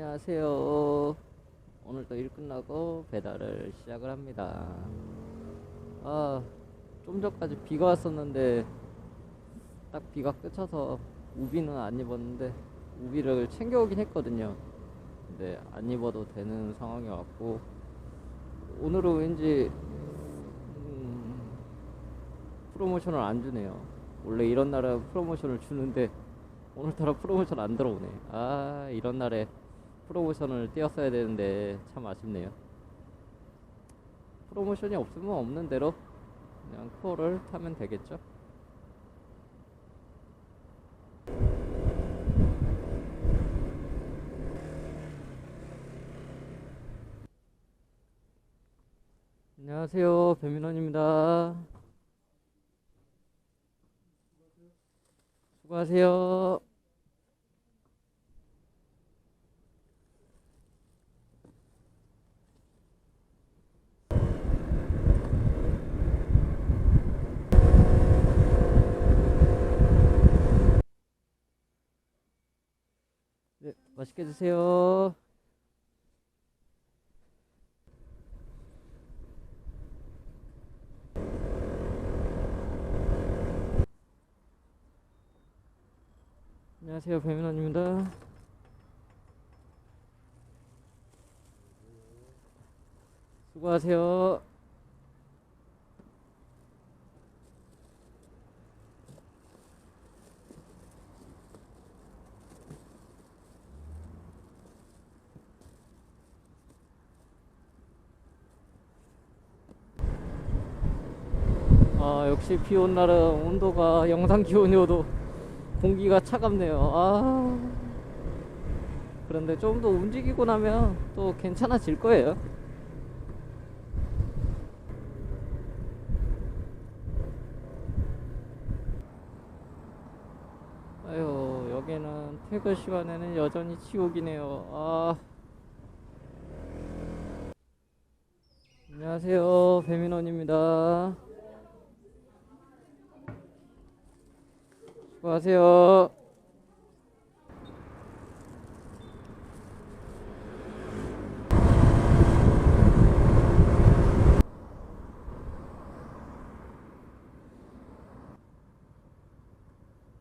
안녕하세요. 오늘도 일 끝나고 배달을 시작을 합니다. 아, 좀 전까지 비가 왔었는데, 딱 비가 그쳐서 우비는 안 입었는데, 우비를 챙겨오긴 했거든요. 근데 안 입어도 되는 상황이 왔고, 오늘은 왠지, 음, 프로모션을 안 주네요. 원래 이런 날은 프로모션을 주는데, 오늘따라 프로모션 안 들어오네. 아, 이런 날에 프로모션을 띄웠어야 되는데 참 아쉽네요. 프로모션이 없으면 없는 대로 그냥 코어를 타면 되겠죠. 안녕하세요. 배민원입니다. 수고하세요. 네, 맛있게 드세요. 안녕하세요, 배민원입니다. 수고하세요. 아, 역시 비 온 날은 온도가 영상 기온이어도 공기가 차갑네요. 아. 그런데 좀 더 움직이고 나면 또 괜찮아질 거예요. 아유, 여기는 퇴근 시간에는 여전히 지옥이네요. 아. 안녕하세요. 배민원입니다. 수고하세요.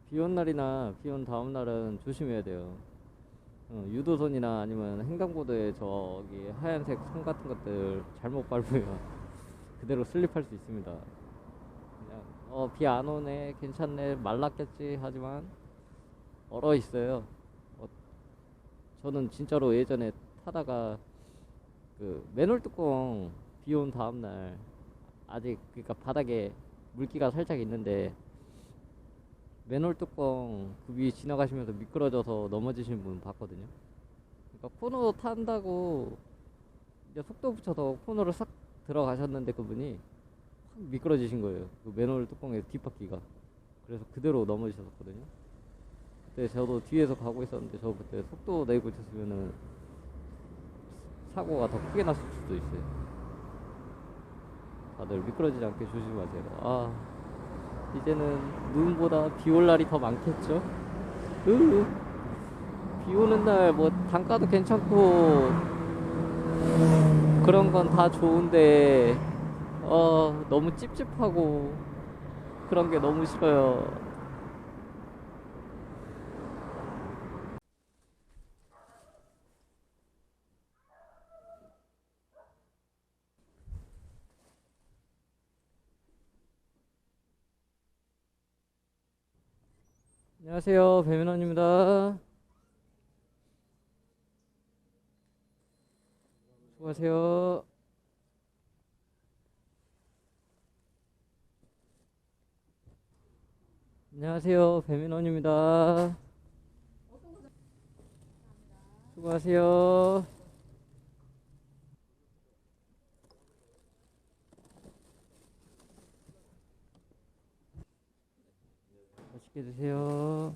비온 날이나 비온 다음 날은 조심해야 돼요. 어, 유도선이나 아니면 횡단보도에 저기 하얀색 선 같은 것들 잘못 밟으면 그대로 슬립할 수 있습니다. 어 비 안 오네 괜찮네 말랐겠지 하지만 얼어 있어요. 어, 저는 진짜로 예전에 타다가 그 맨홀 뚜껑 비 온 다음 날 아직 그러니까 바닥에 물기가 살짝 있는데 맨홀 뚜껑 그 위에 지나가시면서 미끄러져서 넘어지신 분 봤거든요. 그러니까 코너 탄다고 이제 속도 붙여서 코너를 싹 들어가셨는데 그분이 확 미끄러지신 거예요. 그 맨홀 뚜껑의 뒷바퀴가. 그래서 그대로 넘어지셨거든요. 그때 저도 뒤에서 가고 있었는데 저 그때 속도 내고 있었으면은 사고가 더 크게 났을 수도 있어요. 다들 미끄러지지 않게 조심하세요. 아. 이제는 눈보다 비 올 날이 더 많겠죠? 으, 비 오는 날 뭐 단가도 괜찮고 그런 건 다 좋은데 어 너무 찝찝하고 그런 게 너무 싫어요. 안녕하세요, 배민원입니다. 수고하세요. 안녕하세요, 배민원입니다. 수고하세요. 맛있게 드세요.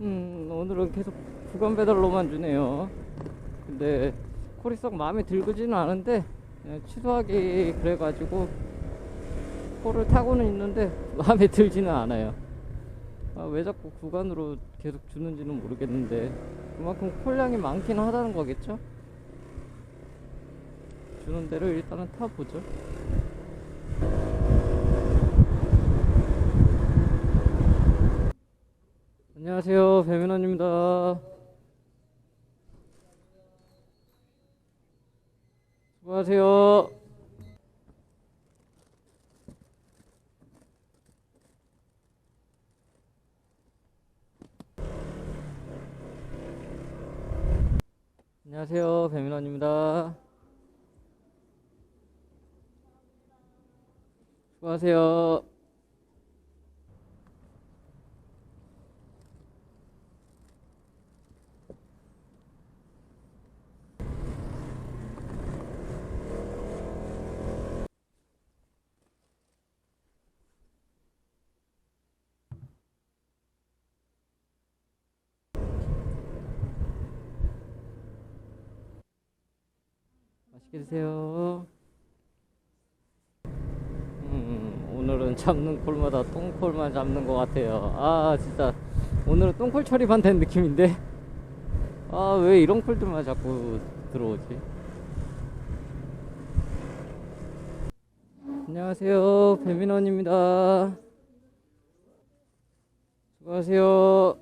음, 오늘은 계속 구간 배달로만 주네요. 근데 콜이 썩 마음에 들지는 않은데 취소하기 그래가지고 콜을 타고는 있는데 마음에 들지는 않아요. 아, 왜 자꾸 구간으로 계속 주는지는 모르겠는데 그만큼 콜량이 많긴 하다는 거겠죠? 주는 대로 일단은 타보죠. 안녕하세요, 배민원입니다. 수고하세요. 안녕하세요, 배민원입니다. 수고하세요. 드세요. 음, 오늘은 잡는 콜마다 똥콜만 잡는 것 같아요. 아, 진짜. 오늘은 똥콜 처리만 된 느낌인데. 아, 왜 이런 콜들만 자꾸 들어오지? 안녕하세요. 배민원입니다. 수고하세요.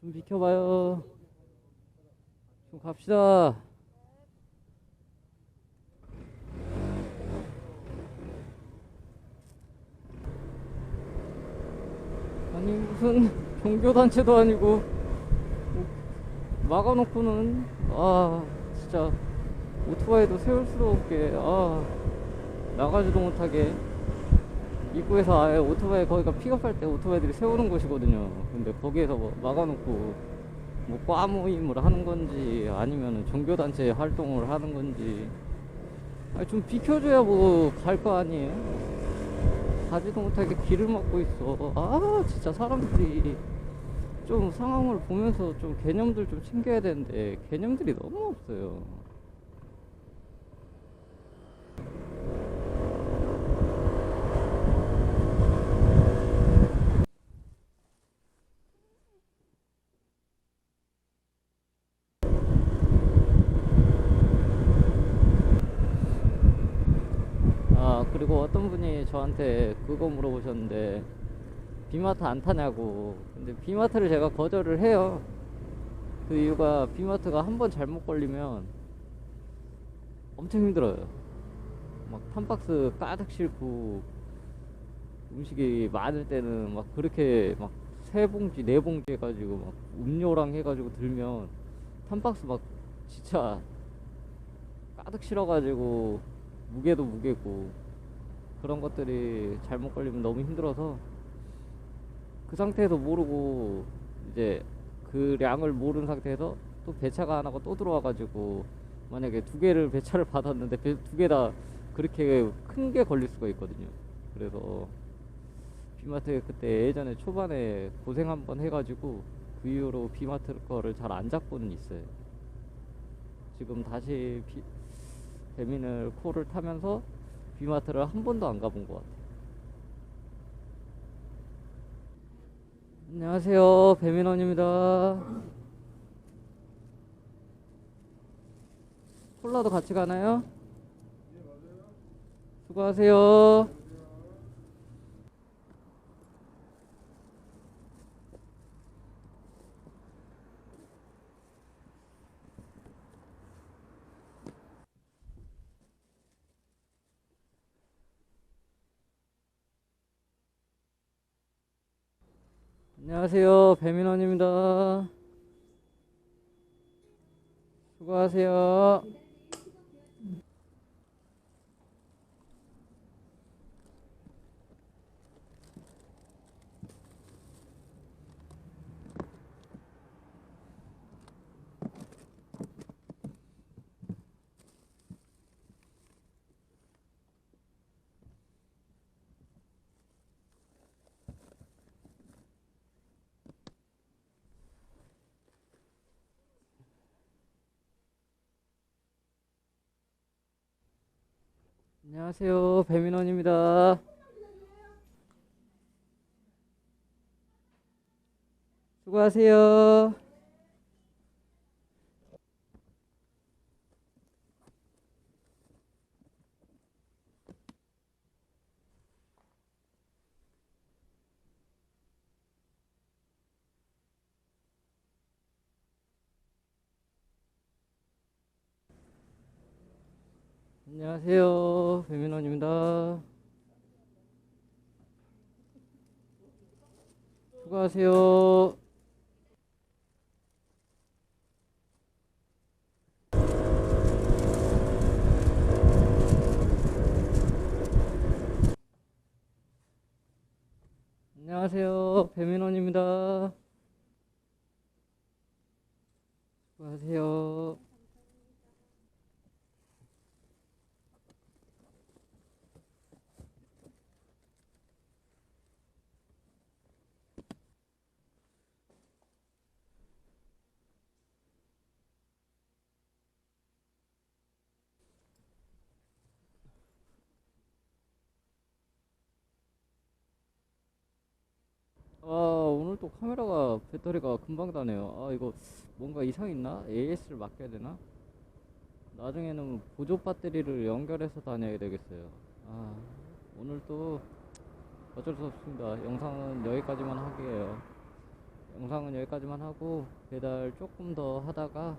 좀 비켜봐요. 좀 갑시다. 아니 무슨 종교단체도 아니고 뭐 막아놓고는 아 진짜 오토바이도 세울 수도 없게 아 나가지도 못하게 입구에서 아예 오토바이 거기가 픽업할 때 오토바이들이 세우는 곳이거든요. 근데 거기에서 뭐 막아놓고 뭐 과모임을 하는 건지 아니면 종교단체 활동을 하는 건지 좀 비켜줘야 뭐 갈 거 아니에요? 가지도 못하게 길을 막고 있어. 아 진짜 사람들이 좀 상황을 보면서 좀 개념들 좀 챙겨야 되는데 개념들이 너무 없어요. 아 그리고 어떤 분이 저한테 그거 물어보셨는데 비마트 안 타냐고. 근데 비마트를 제가 거절을 해요. 그 이유가 비마트가 한 번 잘못 걸리면 엄청 힘들어요. 막 탐박스 가득 싣고 음식이 많을 때는 막 그렇게 막 세 봉지 네 봉지 해가지고 막 음료랑 해가지고 들면 탐박스 막 진짜 가득 실어가지고 무게도 무게고 그런 것들이 잘못 걸리면 너무 힘들어서 그 상태에서 모르고 이제 그 량을 모르는 상태에서 또 배차가 하나가 또 들어와가지고 만약에 두 개를 배차를 받았는데 두 개 다 그렇게 큰 게 걸릴 수가 있거든요. 그래서 비마트 그때 예전에 초반에 고생 한번 해가지고 그 이후로 비마트 거를 잘 안 잡고는 있어요. 지금 다시 비, 배민을 코를 타면서 비마트를 한 번도 안 가본 것 같아요. 안녕하세요, 배민원입니다. 콜라도 같이 가나요? 수고하세요. 안녕하세요, 배민원입니다. 수고하세요. 안녕하세요. 배민원입니다. 수고하세요. 안녕하세요. 배민원입니다. 수고하세요. 안녕하세요. 배민원입니다. 수고하세요. 아, 오늘 또 카메라가 배터리가 금방 다네요. 아, 이거 뭔가 이상 있나? AS를 맡겨야 되나? 나중에는 보조 배터리를 연결해서 다녀야 되겠어요. 아, 오늘 또 어쩔 수 없습니다. 영상은 여기까지만 하게요. 영상은 여기까지만 하고 배달 조금 더 하다가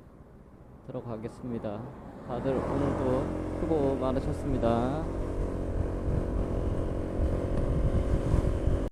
들어가겠습니다. 다들 오늘도 수고 많으셨습니다.